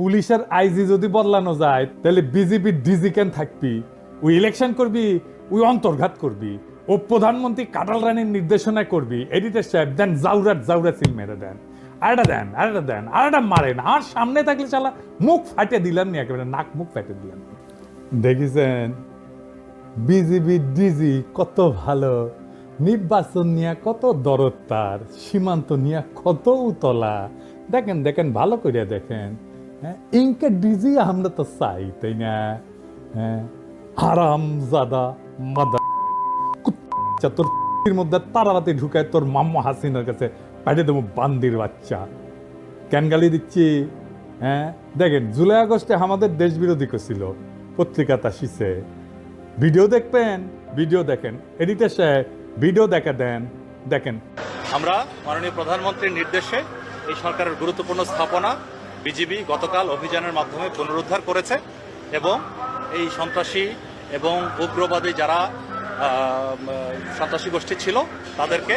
পুলিশের আইজি যদি বদলানো যায়, তাহলে বিজেপি ডিজি কেন থাকবি? ওই ইলেকশন করবি, ওই অন্তর্ঘাত করবি, ও প্রধানমন্ত্রী কাটাল রানীর নির্দেশনা করবি এডিটর সাহেব, দেন জাউরাট জাউরা সিল মেরে দেন। আরেটা দেন আরেটা দেন আরেটা মারেন। আর সামনে থাকলে চালা মুখ ফাটে দিলাম নি একেবারে, নাক মুখ ফাটে দিলাম। দেখিছেন? বিজিবি ডিজি কত ভালো, নির্বাচন নিয়ে কত দরদ তার, সীমান্ত নিয়ে কত উতলা। দেখেন দেখেন, ভালো করিয়া দেখেন। হ্যাঁ? ইনকে ডিজি আমরা তো চাই না? হ্যাঁ? হারাম জাদা মাদা তোর মধ্যে তারারাতে ঢুকায় তোর মাম্মা হাসিনার কাছে পাঠিয়ে দেবো বান্দির বাচ্চা। কেন গালি দিচ্ছি? হ্যাঁ? দেখেন, জুলাই আগস্টে আমাদের দেশ বিরোধী করছিল পত্রিকা তাসিছে ভিডিও দেখবেন? ভিডিও দেখেন। এডিটার সাহেব ভিডিও দেখা দেন, দেখেন। আমরা মাননীয় প্রধানমন্ত্রীর নির্দেশে এই সরকারের গুরুত্বপূর্ণ স্থাপনা বিজিবি গতকাল অভিযানের মাধ্যমে পুনরুদ্ধার করেছে এবং এই সন্ত্রাসী এবং উগ্রবাদী যারা সন্ত্রাসী গোষ্ঠী ছিল, তাদেরকে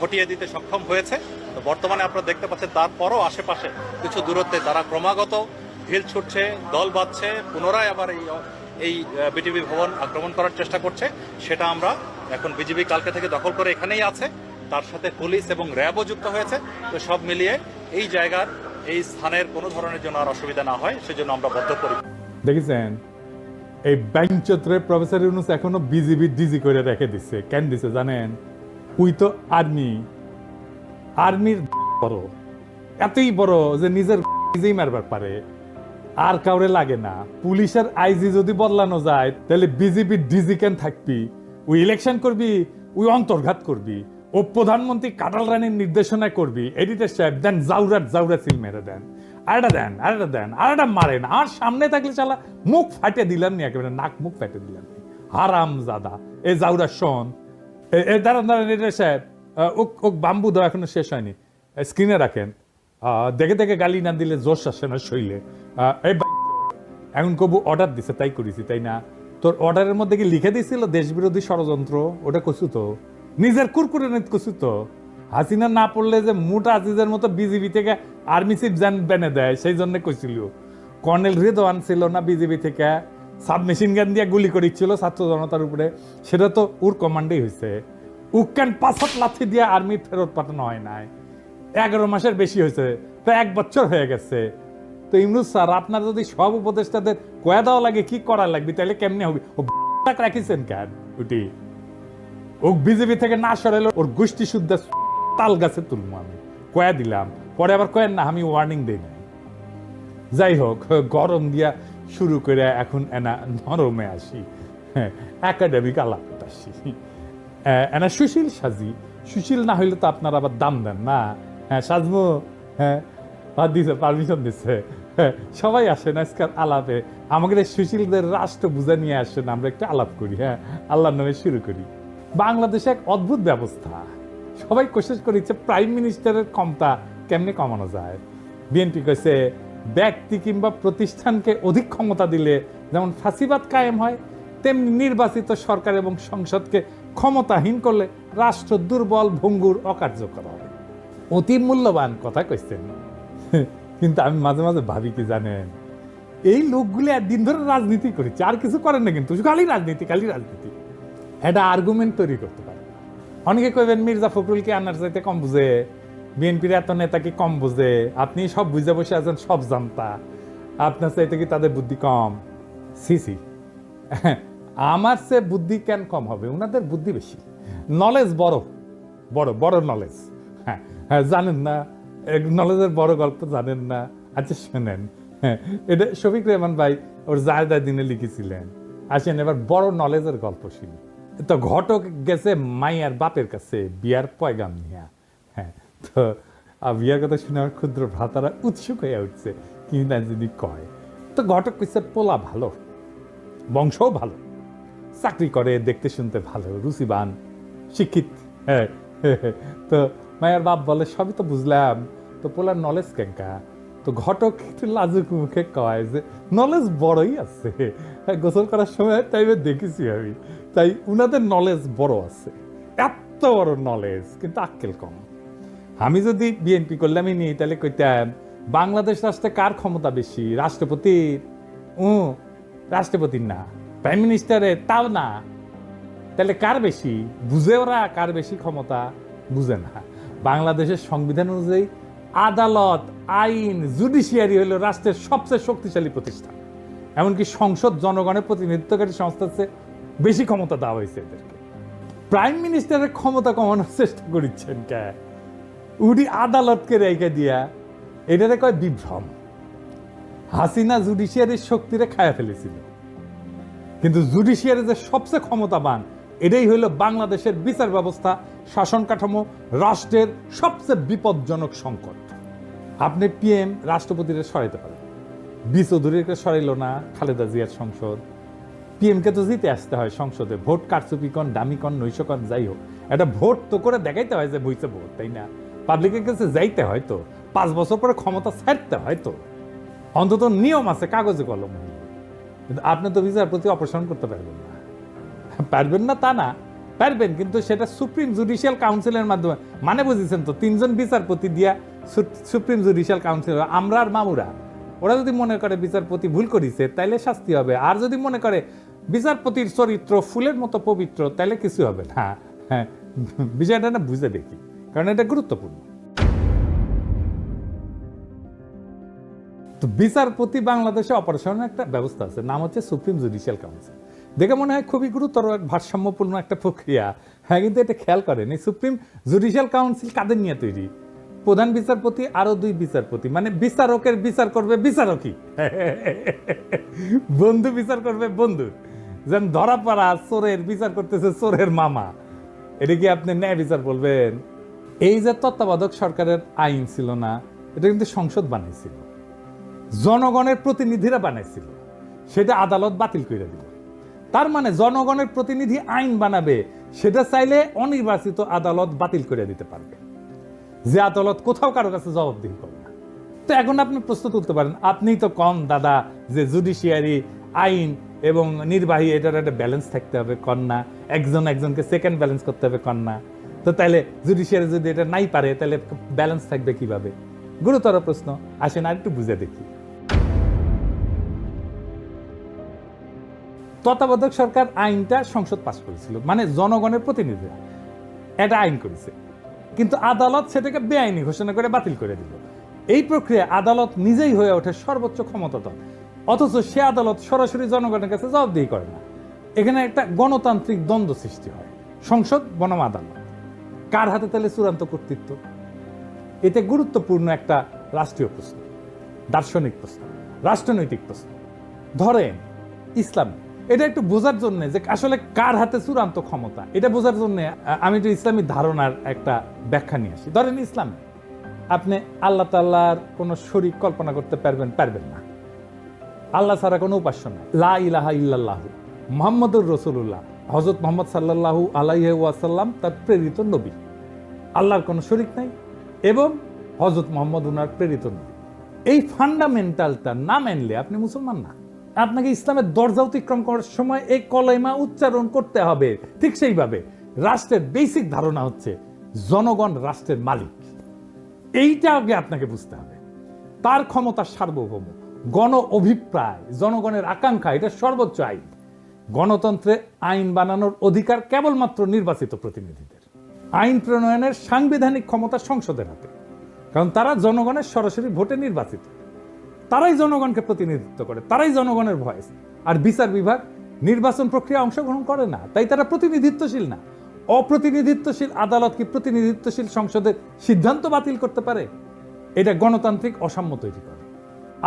হটিয়ে দিতে সক্ষম হয়েছে। তো বর্তমানে আপনারা দেখতে পাচ্ছেন তারপরও আশেপাশে কিছু দূরত্বে তারা ক্রমাগত ঢিল ছুটছে, দল বাঁধছে, পুনরায় আবার এই এই বিটিভি ভবন আক্রমণ করার চেষ্টা করছে। সেটা আমরা এখন বিজিবি কালকে থেকে দখল করে এখানেই আছে। তার সাথে পুলিশ এবং র্যাবও যুক্ত হয়েছে। তো সব মিলিয়ে এই জায়গার এই স্থানের কোনো ধরনের জন্য আর অসুবিধা না হয়, সেজন্য আমরা বদ্ধপরি দেখেছেন? এই ব্যাংক চত্রে প্রফেসর ইউনুস এখনও বিজিবি ডিজি করে রেখে দিচ্ছে কেন দিছে জানেন? উই তো আর্মি। আর্মির বড়। এতই বড় যে নিজের নিজেই মারবার পারে। আর কাউরে লাগে না। পুলিশের আইজি যদি বদলানো যায়, তাহলে বিজেপি ডিজি কেন থাকবি? ওই ইলেকশন করবি ওই অন্তর্ঘাত করবি। ও প্রধানমন্ত্রী কাটাল রানীর নির্দেশনা করবি এডিটর সাহেব দেন জাউরাট জাউরা সিল মেরে দেন। আরেটা দেন আরেটা দেন আরেটা মারেন আর সামনে থাকলে চালা মুখ ফাটে দিলাম নি একেবারে নাক মুখ ফাটে দিলাম নি। হারাম জাদা এ জাউরা শোন এ- দাঁড়ান দাঁড়ান এডিটর সাহেব আহ, ওক বাম্বু দেওয়া এখনও শেষ হয়নি। স্ক্রিনে রাখেন দেখে দেখে গালি না দিলে জোশ আসে না শৈলে। এখন কবু অর্ডার দিছে তাই করেছি তাই না? তোর অর্ডারের মধ্যে কি লিখে দিছিল দেশবিরোধী ষড়যন্ত্র? ওটা কছু তো? নিজের কুরকুরে নিত কছু তো। হাসিনা না পড়লে যে মোটা আজিজের মতো বিজিবি থেকে আর্মি চিফ জান বেনে দেয়, সেই জন্য কইছিল কর্নেল রেদওয়ান ছিল না বিজেপি থেকে, সাবমেশিন গান দিয়ে গুলি করেছিল ছাত্র জনতার উপরে। সেটা তো ওর কমান্ডেই হয়েছে উক্কান পাঁচত লাথি দিয়ে আর্মি ফেরত পাঠানো হয় নাই। এগারো মাসের বেশি হয়েছে তো এক বছর হয়ে গেছে। তো ইমরুজ স্যার, আপনার যদি সব উপদেষ্টাদের কয়া দেওয়া লাগে, কি করা লাগবে? তাহলে কেমনে হবে? ও রাখিছেন কেন? উটি। ও বিজেপি থেকে না সরাইলো ওর গোষ্ঠী শুদ্ধ তাল গাছে তুলবো আমি। কয়া দিলাম পরে আবার কয়েন না আমি ওয়ার্নিং দিই না যাই হোক গরম দিয়া শুরু করে এখন এনা নরমে আসি। হ্যাঁ একাডেমিক আলাপ আসি। এনা সুশীল সাজি। সুশীল না হইলে তো আপনারা আবার দাম দেন না। হ্যাঁ সাজমু হ্যাঁ দিছে পারমিশন দিছে। হ্যাঁ, সবাই আসেন আজকাল আলাপে। আমাদের সুশীলদের রাষ্ট্র বুঝা নিয়ে আসেন আমরা একটু আলাপ করি। হ্যাঁ আল্লাহর নামে শুরু করি। বাংলাদেশে এক অদ্ভুত ব্যবস্থা। সবাই কোशिশ করেছে প্রাইম মিনিস্টারের ক্ষমতা কেমনে কমানো যায়। বিএনপি কইছে, ব্যক্তি কিংবা প্রতিষ্ঠানকে অধিক ক্ষমতা দিলে যেমন ফাঁসিবাদ কায়েম হয়, তেমনি নির্বাচিত সরকার এবং সংসদকে ক্ষমতাহীন করলে রাষ্ট্র দুর্বল, ভঙ্গুর, অকার্যকর হবে অতি মূল্যবান কথা কইছেন। কিন্তু আমি মাঝে মাঝে ভাবি কি জানেন, এই লোকগুলি একদিন ধরে রাজনীতি করেছে, আর কিছু করেন না কিন্তু, খালি রাজনীতি খালি রাজনীতি। এটা আর্গুমেন্ট তৈরি করতে পারে। অনেকে কইবেন, মির্জা ফখরুলকে আনার চাইতে কম বুঝে, বিএনপির এত নেতা কি কম বুঝে, আপনি সব বুঝে বসে আছেন, সব জানতা। আপনার চাইতে কি তাদের বুদ্ধি কম? C C. আমার সে বুদ্ধি কেন কম হবে? ওনাদের বুদ্ধি বেশি। নলেজ বড়। বড় বড় নলেজ হ্যাঁ হ্যাঁ জানেন না। নলেজের বড় গল্প জানেন না। আচ্ছা শোনেন। হ্যাঁ এটা শফিক রেহমান ভাই ওর জায়দা দিনে লিখেছিলেন। আসেন, এবার বড় নলেজের গল্প শুনি। তো ঘটক গেছে মাইয়ার বাপের কাছে বিয়ার পয়গাম নিয়া। হ্যাঁ তো আর বিয়ার কথা শুনে আমার ক্ষুদ্র ভ্রাতারা উৎসুক হয়ে উঠছে কি না যদি কয়। তো ঘটক কইছে পোলা ভালো বংশও ভালো চাকরি করে দেখতে শুনতে ভালো রুচিবান শিক্ষিত হ্যাঁ, তো মায়ের বাপ বলে সবই তো বুঝলাম তো পোলার নলেজ কেঙ্কা? তো ঘটক একটু লাজুক মুখে কয় যে নলেজ বড়ই আছে। হ্যাঁ, গোসল করার সময় টাইমে দেখেছি আমি। তাই উনাদের নলেজ বড় আছে। এত বড় নলেজ কিন্তু আক্কেল কম। আমি যদি বিএনপি করলামই নি তাহলে কইতাম বাংলাদেশ রাষ্ট্রে কার ক্ষমতা বেশি? রাষ্ট্রপতির ও রাষ্ট্রপতির না। প্রাইম মিনিস্টারের তাও না। তাহলে কার বেশি? বুঝে ওরা কার বেশি ক্ষমতা? বুঝে না। বাংলাদেশের সংবিধান অনুযায়ী আদালত আইন জুডিশিয়ারি হলো রাষ্ট্রের সবচেয়ে শক্তিশালী প্রতিষ্ঠান এমনকি সংসদ জনগণের প্রতিনিধিত্বকারী সংস্থার চেয়ে বেশি ক্ষমতা দেওয়া হয়েছে এদেরকে। প্রাইম মিনিস্টারের ক্ষমতা কমানোর চেষ্টা করিচ্ছেন কে? উনি আদালতকে রেখে দিয়া এটারে কয় বিভ্রম। হাসিনা জুডিশিয়ারির শক্তিরে খায়া ফেলেছিল। কিন্তু জুডিশিয়ারি যে সবচেয়ে ক্ষমতাবান, এটাই হইল বাংলাদেশের বিচার ব্যবস্থা, শাসন কাঠামো, রাষ্ট্রের সবচেয়ে বিপজ্জনক সংকট। আপনি পিএম রাষ্ট্রপতিরে সরাইতে পারেন বি চৌধুরীকে সরাইল না, খালেদা জিয়ার সংসদ। পিএমকে তো জিতে আসতে হয় সংসদে। ভোট কারচুপি কন, দামি কন নৈশকন যাই হোক। একটা ভোট তো করে দেখাইতে হয় যে বইছে ভোট, তাই না? পাবলিকের কাছে যাইতে হয় তো। পাঁচ বছর পরে ক্ষমতা ছাড়তে হয় তো। অন্তত নিয়ম আছে, কাগজে কলম। কিন্তু আপনি তো বিচারপতি, অপসারণ করতে পারবেন না। পারবেন না তা না। পারবেন, কিন্তু সেটা সুপ্রিম জুডিশিয়াল কাউন্সিলের মাধ্যমে মানে বুঝেছেন তো, তিনজন বিচারপতি দিয়া সুপ্রিম জুডিশিয়াল কাউন্সিল আমরা আর মামুরা, ওরা যদি মনে করে বিচারপতি ভুল করিছে, তাইলে শাস্তি হবে। আর যদি মনে করে বিচারপতির চরিত্র ফুলের মতো পবিত্র, তাইলে কিছু হবে না। হ্যাঁ বিষয়টা না বুঝে দেখি, কারণ এটা গুরুত্বপূর্ণ। তো বিচারপতি বাংলাদেশে অপারেশনের একটা ব্যবস্থা আছে, নাম হচ্ছে সুপ্রিম জুডিশিয়াল কাউন্সিল। দেখে মনে হয় খুবই গুরুতর এক ভারসাম্যপূর্ণ একটা প্রক্রিয়া। হ্যাঁ কিন্তু এটা খেয়াল করেন, এই সুপ্রিম জুডিশিয়াল কাউন্সিল কাদের নিয়ে তৈরি? প্রধান বিচারপতি আরও দুই বিচারপতি। মানে বিচারকের বিচার করবে বিচারকই। বন্ধু বিচার করবে বন্ধু। যেন ধরা পড়া চোরের বিচার করতেছে চোরের মামা। এটা কি আপনি ন্যায় বিচার বলবেন? এই যে তত্ত্বাবধায়ক সরকারের আইন ছিল না, এটা কিন্তু সংসদ বানাইছিল। জনগণের প্রতিনিধিরা বানাইছিল। সেটা আদালত বাতিল করে দিল। তার মানে জনগণের প্রতিনিধি আইন বানাবে, সেটা চাইলে অনির্বাচিত আদালত বাতিল করে দিতে পারবে। যে আদালত কোথাও কারও কাছে জবাবদিহি করে না। তো এখন আপনি প্রশ্ন তুলতে পারেন আপনিই তো কম দাদা, যে জুডিশিয়ারি আইন এবং নির্বাহী, এটার একটা ব্যালেন্স থাকতে হবে, কন্যা। একজন একজনকে সেকেন্ড ব্যালেন্স করতে হবে, কন্যা। তো তাহলে জুডিশিয়ারি যদি এটা নাই পারে তাহলে ব্যালেন্স থাকবে কীভাবে? গুরুতর প্রশ্ন, আসেন আর একটু বুঝে দেখি। তত্ত্বাবধায়ক সরকার আইনটা সংসদ পাশ করেছিল মানে জনগণের প্রতিনিধিরা। এটা আইন করেছে। কিন্তু আদালত সেটাকে বেআইনি ঘোষণা করে বাতিল করে দিল। এই প্রক্রিয়া আদালত নিজেই হয়ে ওঠে সর্বোচ্চ ক্ষমতাধর। অথচ সে আদালত সরাসরি জনগণের কাছে জবাবদিহি করে না। এখানে একটা গণতান্ত্রিক দ্বন্দ্ব সৃষ্টি হয়। সংসদ বনাম আদালত কার হাতে তাহলে চূড়ান্ত কর্তৃত্ব? এতে গুরুত্বপূর্ণ একটা রাষ্ট্রীয় প্রশ্ন, দার্শনিক প্রশ্ন, রাষ্ট্রনৈতিক প্রশ্ন। ধরেন ইসলাম। এটা একটু বোঝার জন্য যে আসলে কার হাতে চূড়ান্ত ক্ষমতা? এটা বোঝার জন্য আমি একটু ইসলামী ধারণার একটা ব্যাখ্যা নিয়ে আসি। ধরেন ইসলাম, আপনি আল্লাহ তাল্লাহর কোনো শরীর কল্পনা করতে পারবেন পারবেন না। আল্লাহ ছাড়া কোনো উপাস্য নাই। লা ইলাহা ইল্লাল্লাহ মোহাম্মদুর রসুল্লাহ হজরত মোহাম্মদ সাল্লাল্লাহু আলাইহি ওয়াসাল্লাম তার প্রেরিত নবী। আল্লাহর কোনো শরিক নাই এবং হজরত মোহাম্মদ উনার প্রেরিত নবী। এই ফান্ডামেন্টালটা না মানলে আপনি মুসলমান না। আপনাকে ইসলামের দরজা অতিক্রম করার সময় এই কলেমা উচ্চারণ করতে হবে। ঠিক সেইভাবে রাষ্ট্রের বেসিক ধারণা হচ্ছে জনগণ রাষ্ট্রের মালিক। এইটা আগে আপনাকে বুঝতে হবে। তার ক্ষমতা সার্বভৌম, গণ অভিপ্রায়, জনগণের আকাঙ্ক্ষা, এটা সর্বোচ্চ আইন। গণতন্ত্রে আইন বানানোর অধিকার কেবলমাত্র নির্বাচিত প্রতিনিধিদের। আইন প্রণয়নের সাংবিধানিক ক্ষমতা সংসদের হাতে। কারণ তারা জনগণের সরাসরি ভোটে নির্বাচিত। তারাই জনগণকে প্রতিনিধিত্ব করে, তারাই জনগণের ভয়েস আর বিচার বিভাগ নির্বাচন প্রক্রিয়া অংশগ্রহণ করে না, তাই তারা প্রতিনিধিত্বশীল না। অপ্রতিনিধিত্বশীল আদালত কি প্রতিনিধিত্বশীল সংসদের সিদ্ধান্ত বাতিল করতে পারে? এটা গণতান্ত্রিক অসাম্য তৈরি করে।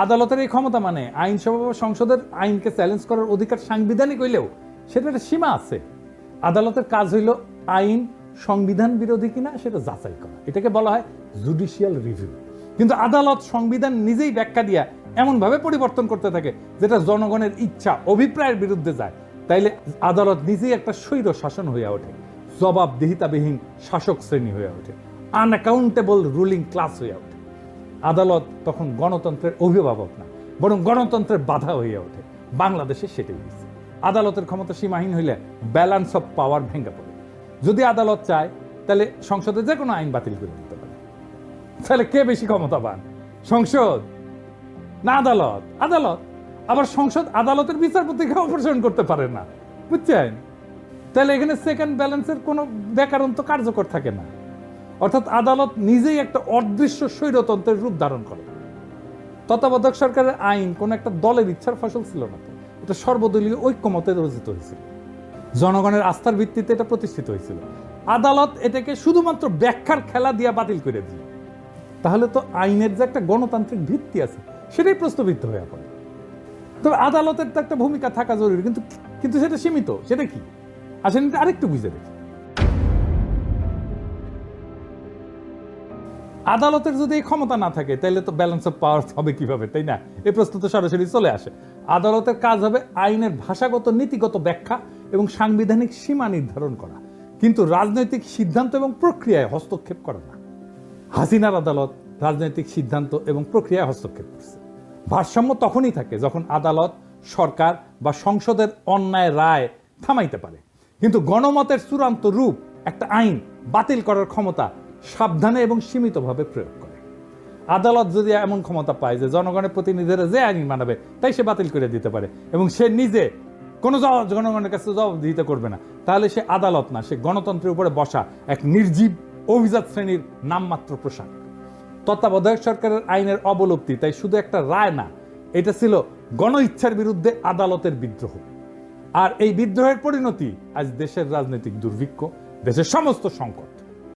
আদালতের এই ক্ষমতা মানে আইনসভা বা সংসদের আইনকে চ্যালেঞ্জ করার অধিকার সাংবিধানিক হইলেও সেটা একটা সীমা আছে। আদালতের কাজ হইল আইন সংবিধান বিরোধী কিনা সেটা যাচাই করা। এটাকে বলা হয় জুডিশিয়াল রিভিউ কিন্তু আদালত সংবিধান নিজেই ব্যাখ্যা দিয়া এমনভাবে পরিবর্তন করতে থাকে, যেটা জনগণের ইচ্ছা, অভিপ্রায়ের বিরুদ্ধে যায়। তাইলে আদালত নিজেই একটা স্বৈর শাসন হইয়া ওঠে, জবাবদিহিতাবিহীন শাসক শ্রেণি হয়ে ওঠে আনঅ্যাকাউন্টেবল রুলিং ক্লাস হয়ে ওঠে। আদালত তখন গণতন্ত্রের অভিভাবক না, বরং গণতন্ত্রের বাধা হইয়া ওঠে। বাংলাদেশে সেটাই হয়েছে আদালতের ক্ষমতা সীমাহীন হইলে ব্যালেন্স অফ পাওয়ার ভেঙে পড়ে। যদি আদালত চায় তাহলে সংসদে যে কোনো আইন বাতিল করে দিতে তাহলে কে বেশি ক্ষমতাবান? সংসদ না আদালত? আদালত? আবার সংসদ আদালতের বিচারপতিকে অপসারণ করতে পারে না, বুঝছেন? তাহলে এখানে সেকেন্ড ব্যালেন্সের কোনো ব্যাকরণ তো কার্যকর থাকে না। অর্থাৎ আদালত নিজেই একটা অদৃশ্য স্বৈরতন্ত্রের রূপ ধারণ করে। তত্ত্বাবধায়ক সরকারের আইন কোন একটা দলের ইচ্ছার ফসল ছিল না এটা সর্বদলীয় ঐক্যমতে রচিত হয়েছিল। জনগণের আস্থার ভিত্তিতে এটা প্রতিষ্ঠিত হয়েছিল। আদালত এটাকে শুধুমাত্র ব্যাখ্যার খেলা দিয়া বাতিল করে দিল। তাহলে তো আইনের যে একটা গণতান্ত্রিক ভিত্তি আছে, সেটাই প্রশ্নবিদ্ধ হয়ে পড়ে তবে আদালতের তো একটা ভূমিকা থাকা জরুরি, কিন্তু কিন্তু সেটা সীমিত, সেটা কি? আসেন এটা আরেকটু বুঝে দেখি। আদালতের যদি এই ক্ষমতা না থাকে তাহলে তো ব্যালেন্স অফ পাওয়ার হবে কীভাবে, তাই না? এই প্রশ্ন তো সরাসরি চলে আসে। আদালতের কাজ হবে আইনের ভাষাগত, নীতিগত ব্যাখ্যা এবং সাংবিধানিক সীমা নির্ধারণ করা। কিন্তু রাজনৈতিক সিদ্ধান্ত এবং প্রক্রিয়ায় হস্তক্ষেপ করা না। হাসিনার আদালত রাজনৈতিক সিদ্ধান্ত এবং প্রক্রিয়ায় হস্তক্ষেপ করছে। ভারসাম্য তখনই থাকে যখন আদালত, সরকার বা সংসদের অন্যায় রায় থামাইতে পারে। কিন্তু গণমতের চূড়ান্ত রূপ একটা আইন বাতিল করার ক্ষমতা সাবধানে এবং সীমিতভাবে প্রয়োগ করে। আদালত যদি এমন ক্ষমতা পায় যে জনগণের প্রতিনিধিরা যে আইন মানাবে, তাই সে বাতিল করে দিতে পারে এবং সে নিজে কোনো জবাব জনগণের কাছে জবাবদিহিতা করবে না, তাহলে সে আদালত না, সে গণতন্ত্রের উপরে বসা এক নির্জীব অভিজাত শ্রেণির নামমাত্র পোশাক। তত্ত্বাবধায়ক সরকারের আইনের অবলব্ধি তাই শুধু একটা রায় না, এটা ছিল গণ ইচ্ছার বিরুদ্ধে আদালতের বিদ্রোহ। আর এই বিদ্রোহের পরিণতি আজ দেশের রাজনৈতিক দুর্ভিক্ষ, দেশের সমস্ত সংকট।